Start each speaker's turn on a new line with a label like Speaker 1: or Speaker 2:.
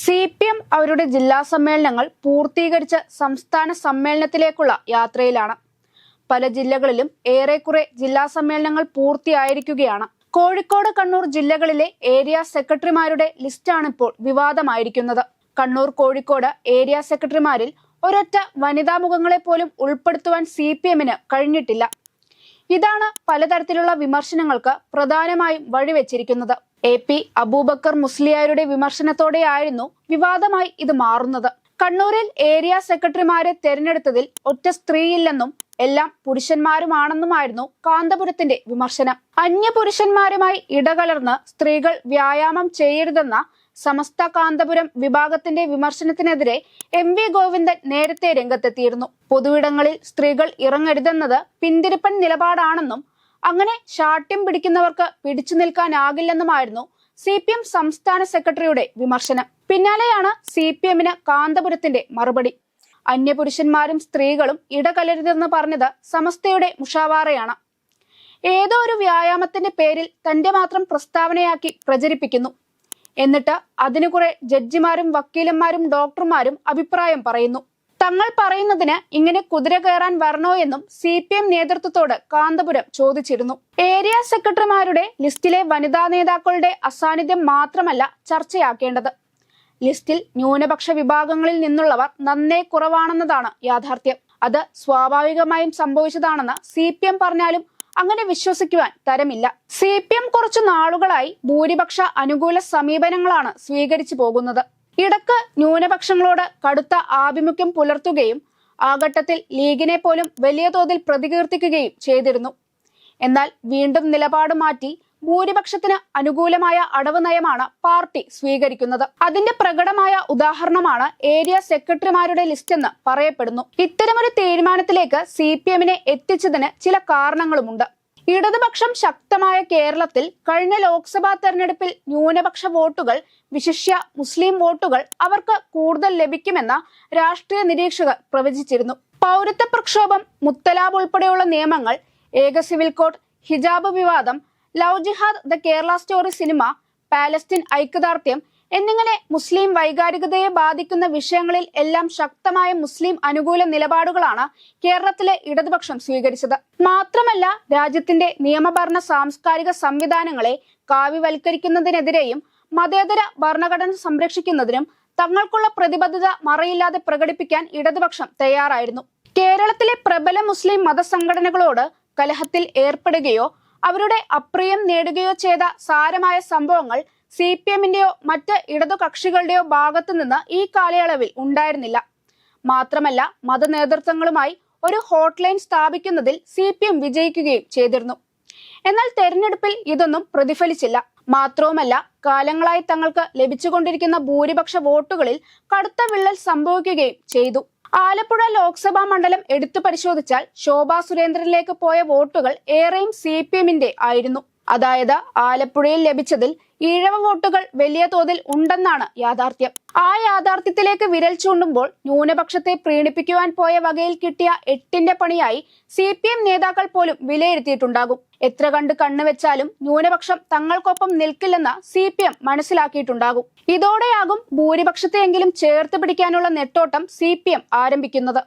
Speaker 1: C P M അവരുടെ ജില്ലാ സമ്മേളനങ്ങൾ പൂർത്തീകരിച്ച് സംസ്ഥാന സമ്മേളനത്തിലേക്കുള്ള യാത്രയിലാണ്. പല ജില്ലകളിലും ഏറെക്കുറെ ജില്ലാ സമ്മേളനങ്ങൾ പൂർത്തിയായിരിക്കുകയാണ്. കോഴിക്കോട് കണ്ണൂർ ജില്ലകളിലെ ഏരിയ സെക്രട്ടറിമാരുടെ ലിസ്റ്റാണ് ഇപ്പോൾ വിവാദമായിരിക്കുന്നത്. കണ്ണൂർ കോഴിക്കോട് ഏരിയ സെക്രട്ടറിമാരിൽ ഒരൊറ്റ വനിതാ മുഖങ്ങളെ പോലും ഉൾപ്പെടുത്തുവാൻ സി പി എമ്മിന് കഴിഞ്ഞിട്ടില്ല. ഇതാണ് പലതരത്തിലുള്ള വിമർശനങ്ങൾക്ക് പ്രധാനമായും വഴിവെച്ചിരിക്കുന്നത്. എ പി അബൂബക്കർ മുസ്ലിയാരുടെ വിമർശനത്തോടെയായിരുന്നു വിവാദമായി ഇത് മാറുന്നത്. കണ്ണൂരിൽ ഏരിയ സെക്രട്ടറിമാരെ തെരഞ്ഞെടുത്തതിൽ ഒറ്റ സ്ത്രീയില്ലെന്നും എല്ലാം പുരുഷന്മാരുമാണെന്നുമായിരുന്നു കാന്തപുരത്തിന്റെ വിമർശനം. അന്യ പുരുഷന്മാരുമായി ഇടകലർന്ന് സ്ത്രീകൾ വ്യായാമം ചെയ്യരുതെന്ന സമസ്ത കാന്തപുരം വിഭാഗത്തിന്റെ വിമർശനത്തിനെതിരെ എം വി ഗോവിന്ദൻ നേരത്തെ രംഗത്തെത്തിയിരുന്നു. പൊതുവിടങ്ങളിൽ സ്ത്രീകൾ ഇറങ്ങരുതെന്നത് പിന്തിരിപ്പൻ നിലപാടാണെന്നും അങ്ങനെ ശാഠ്യം പിടിക്കുന്നവർക്ക് പിടിച്ചു നിൽക്കാനാകില്ലെന്നുമായിരുന്നു സി പി എം സംസ്ഥാന സെക്രട്ടറിയുടെ വിമർശനം. പിന്നാലെയാണ് സി പി എമ്മിന് കാന്തപുരത്തിന്റെ മറുപടി. അന്യപുരുഷന്മാരും സ്ത്രീകളും ഇടകലരുതെന്ന് പറഞ്ഞത് സമസ്തയുടെ മുഷാവാറയാണ്. ഏതോ ഒരു വ്യായാമത്തിന്റെ പേരിൽ തന്റെ മാത്രം പ്രസ്താവനയാക്കി പ്രചരിപ്പിക്കുന്നു. എന്നിട്ട് അതിനു കുറെ ജഡ്ജിമാരും വക്കീലന്മാരും ഡോക്ടർമാരും അഭിപ്രായം പറയുന്നു. തങ്ങൾ പറയുന്നതിന് ഇങ്ങനെ കുതിര കയറാൻ വരണോ എന്നും സി പി എം നേതൃത്വത്തോട് കാന്തപുരം ചോദിച്ചിരുന്നു. ഏരിയ സെക്രട്ടറിമാരുടെ ലിസ്റ്റിലെ വനിതാ നേതാക്കളുടെ അസാന്നിധ്യം മാത്രമല്ല ചർച്ചയാക്കേണ്ടത്. ലിസ്റ്റിൽ ന്യൂനപക്ഷ വിഭാഗങ്ങളിൽ നിന്നുള്ളവർ നന്നേ കുറവാണെന്നതാണ് യാഥാർത്ഥ്യം. അത് സ്വാഭാവികമായും സംഭവിച്ചതാണെന്ന് സി പി എം പറഞ്ഞാലും അങ്ങനെ വിശ്വസിക്കുവാൻ തരമില്ല. സി പി എം കുറച്ചു നാളുകളായി ഭൂരിപക്ഷ അനുകൂല സമീപനങ്ങളാണ് സ്വീകരിച്ചു പോകുന്നത്. ഇടയ്ക്ക് ന്യൂനപക്ഷങ്ങളോട് കടുത്ത ആഭിമുഖ്യം പുലർത്തുകയും ആ ഘട്ടത്തിൽ ലീഗിനെ പോലും വലിയ തോതിൽ പ്രതികീർത്തിക്കുകയും ചെയ്തിരുന്നു. എന്നാൽ വീണ്ടും നിലപാട് മാറ്റി ഭൂരിപക്ഷത്തിന് അനുകൂലമായ അടവ് നയമാണ് പാർട്ടി സ്വീകരിക്കുന്നത്. അതിന്റെ പ്രകടമായ ഉദാഹരണമാണ് ഏരിയ സെക്രട്ടറിമാരുടെ ലിസ്റ്റ് എന്ന് പറയപ്പെടുന്നു. ഇത്തരമൊരു തീരുമാനത്തിലേക്ക് സി പി എമ്മിനെ എത്തിച്ചതിന് ചില കാരണങ്ങളുമുണ്ട്. ഇടതുപക്ഷം ശക്തമായ കേരളത്തിൽ കഴിഞ്ഞ ലോക്സഭാ തെരഞ്ഞെടുപ്പിൽ ന്യൂനപക്ഷ വോട്ടുകൾ വിശിഷ്യ മുസ്ലിം വോട്ടുകൾ അവർക്ക് കൂടുതൽ ലഭിക്കുമെന്ന രാഷ്ട്രീയ നിരീക്ഷകർ പ്രവചിച്ചിരുന്നു. പൗരത്വ പ്രക്ഷോഭം മുത്തലാബ് ഉൾപ്പെടെയുള്ള നിയമങ്ങൾ ഏക സിവിൽ കോഡ് ഹിജാബ് വിവാദം love jihad the Kerala story cinema Palestine ഐക്യദാർഢ്യം എന്നിങ്ങനെ മുസ്ലിം വൈകാരികതയെ ബാധിക്കുന്ന വിഷയങ്ങളിൽ എല്ലാം ശക്തമായ മുസ്ലിം അനുകൂല നിലപാടുകളാണ് കേരളത്തിലെ ഇടതുപക്ഷം സ്വീകരിച്ചത്. മാത്രമല്ല രാജ്യത്തിന്റെ നിയമഭരണ സാംസ്കാരിക സംവിധാനങ്ങളെ കാവ്യവൽക്കരിക്കുന്നതിനെതിരെയും മതേതര ഭരണഘടന സംരക്ഷിക്കുന്നതിനും തങ്ങൾക്കുള്ള പ്രതിബദ്ധത മറയില്ലാതെ പ്രകടിപ്പിക്കാൻ ഇടതുപക്ഷം തയ്യാറായിരുന്നു. കേരളത്തിലെ പ്രബല മുസ്ലിം മതസംഘടനകളോട് കലഹത്തിൽ ഏർപ്പെടുകയോ അവരുടെ അപ്രിയം നേടുകയോ ചെയ്ത സാരമായ സംഭവങ്ങൾ സി പി എമ്മിന്റെയോ മറ്റ് ഇടതു കക്ഷികളുടെയോ ഭാഗത്തു നിന്ന് ഈ കാലയളവിൽ ഉണ്ടായിരുന്നില്ല. മാത്രമല്ല മത നേതൃത്വങ്ങളുമായി ഒരു ഹോട്ട്ലൈൻ സ്ഥാപിക്കുന്നതിൽ സി പി എം വിജയിക്കുകയും ചെയ്തിരുന്നു. എന്നാൽ തെരഞ്ഞെടുപ്പിൽ ഇതൊന്നും പ്രതിഫലിച്ചില്ല. മാത്രവുമല്ല കാലങ്ങളായി തങ്ങൾക്ക് ലഭിച്ചുകൊണ്ടിരിക്കുന്ന ഭൂരിപക്ഷ വോട്ടുകളിൽ കടുത്ത വിള്ളൽ സംഭവിക്കുകയും ചെയ്തു. ആലപ്പുഴ ലോക്സഭാ മണ്ഡലം എടുത്തു പരിശോധിച്ചാൽ ശോഭാ സുരേന്ദ്രനിലേക്ക് പോയ വോട്ടുകൾ ഏറെയും സി പി എമ്മിന്റെ ആയിരുന്നു. അതായത് ആലപ്പുഴയിൽ ലഭിച്ചതിൽ ഈഴവ വോട്ടുകൾ വലിയ തോതിൽ ഉണ്ടെന്നാണ് യാഥാർത്ഥ്യം. ആ യാഥാർത്ഥ്യത്തിലേക്ക് വിരൽ ചൂണ്ടുമ്പോൾ ന്യൂനപക്ഷത്തെ പ്രീണിപ്പിക്കുവാൻ പോയ വകയിൽ കിട്ടിയ എട്ടിന്റെ പണിയായി സി പി എം നേതാക്കൾ പോലും വിലയിരുത്തിയിട്ടുണ്ടാകും. എത്ര കണ്ട് കണ്ണുവെച്ചാലും ന്യൂനപക്ഷം തങ്ങൾക്കൊപ്പം നിൽക്കില്ലെന്ന് സി പി എം മനസ്സിലാക്കിയിട്ടുണ്ടാകും. ഇതോടെയാകും ഭൂരിപക്ഷത്തെയെങ്കിലും ചേർത്ത് പിടിക്കാനുള്ള നെട്ടോട്ടം സി പി എം ആരംഭിക്കുന്നത്.